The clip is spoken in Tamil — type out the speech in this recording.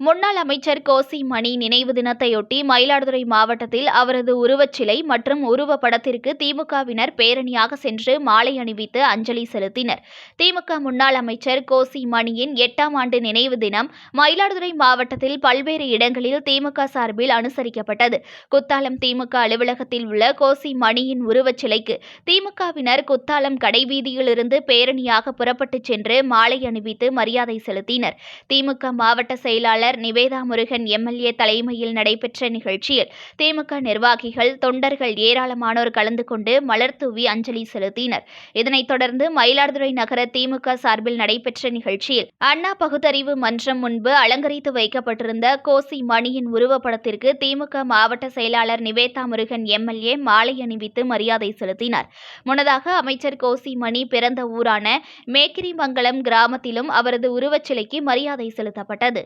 முன்னாள் அமைச்சர் கோசி மணி நினைவு தினத்தையொட்டி மயிலாடுதுறை மாவட்டத்தில் அவரது உருவச்சிலை மற்றும் உருவப்படத்திற்கு திமுகவினர் பேரணியாக சென்று மாலை அணிவித்து அஞ்சலி செலுத்தினர். திமுக முன்னாள் அமைச்சர் கோசி மணியின் எட்டாம் ஆண்டு நினைவு தினம் மயிலாடுதுறை மாவட்டத்தில் பல்வேறு இடங்களில் திமுக சார்பில் அனுசரிக்கப்பட்டது. குத்தாலம் திமுக அலுவலகத்தில் உள்ள கோசி மணியின் உருவச்சிலைக்கு திமுகவினர் குத்தாலம் கடைவீதியிலிருந்து பேரணியாக புறப்பட்டுச் சென்று மாலை அணிவித்து மரியாதை செலுத்தினர். திமுக மாவட்ட செயலாளர் நிவேதா முருகன் எம்எல்ஏ தலைமையில் நடைபெற்ற நிகழ்ச்சியில் திமுக நிர்வாகிகள் தொண்டர்கள் ஏராளமானோர் கலந்து கொண்டு மலர் தூவி அஞ்சலி செலுத்தினர். இதனைத் தொடர்ந்து மயிலாடுதுறை நகர திமுக சார்பில் நடைபெற்ற நிகழ்ச்சியில் அண்ணா பகுத்தறிவு மன்றம் முன்பு அலங்கரித்து வைக்கப்பட்டிருந்த கோசி மணியின் உருவப்படத்திற்கு திமுக மாவட்ட செயலாளர் நிவேதா முருகன் எம்எல்ஏ மாலை அணிவித்து மரியாதை செலுத்தினார். முன்னதாக அமைச்சர் கோசி மணி பிறந்த ஊரான மேக்கிரிமங்கலம் கிராமத்திலும் அவரது உருவச்சிலைக்கு மரியாதை செலுத்தப்பட்டது.